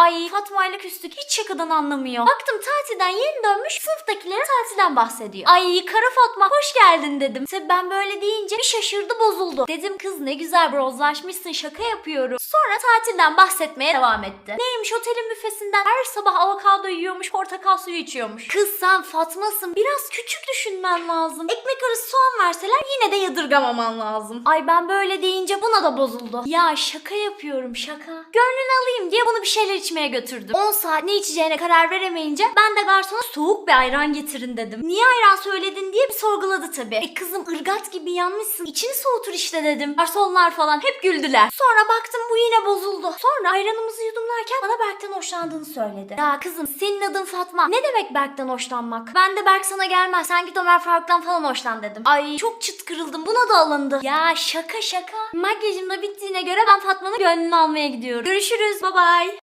Ay Fatma ile küstük hiç şakadan anlamıyor. Baktım tatilden yeni dönmüş sınıftakilere tatilden bahsediyor. Ay kara Fatma hoş geldin dedim. Tabii ben böyle deyince bir şaşırdı bozuldu. Dedim kız ne güzel brozlaşmışsın şaka yapıyorum. Sonra tatilden bahsetmeye devam etti. Neymiş otelin büfesinden her sabah avokado yiyormuş portakal suyu içiyormuş. Kız sen Fatma'sın biraz küçük düşünmen lazım. Ekmek arası soğan verseler yine de yadırgamaman lazım. Ay ben böyle deyince buna da bozuldu. Ya şaka yapıyorum şaka. Gönlünü alayım diye bunu bir şeyler içmeye götürdüm. 10 saat ne içeceğine karar veremeyince ben de garsona soğuk bir ayran getirin dedim. Niye ayran söyledin diye bir sorguladı tabii. E kızım ırgat gibi yanmışsın. İçini soğutur işte dedim. Garsonlar falan hep güldüler. Sonra baktım bu yine bozuldu. Sonra ayranımızı yudumlarken bana Berk'ten hoşlandığını söyledi. Ya kızım senin adın Fatma. Ne demek Berk'ten hoşlanmak? Ben de Berk sana gelmez. Sen git Ömer Faruk'tan falan hoşlan dedim. Ay çok çıt kırıldım. Buna da alındı. Ya şaka şaka. Makyajım da bittiğine göre ben Fatma'nın gönlünü almaya gidiyorum. Görüşürüz. Bye bye.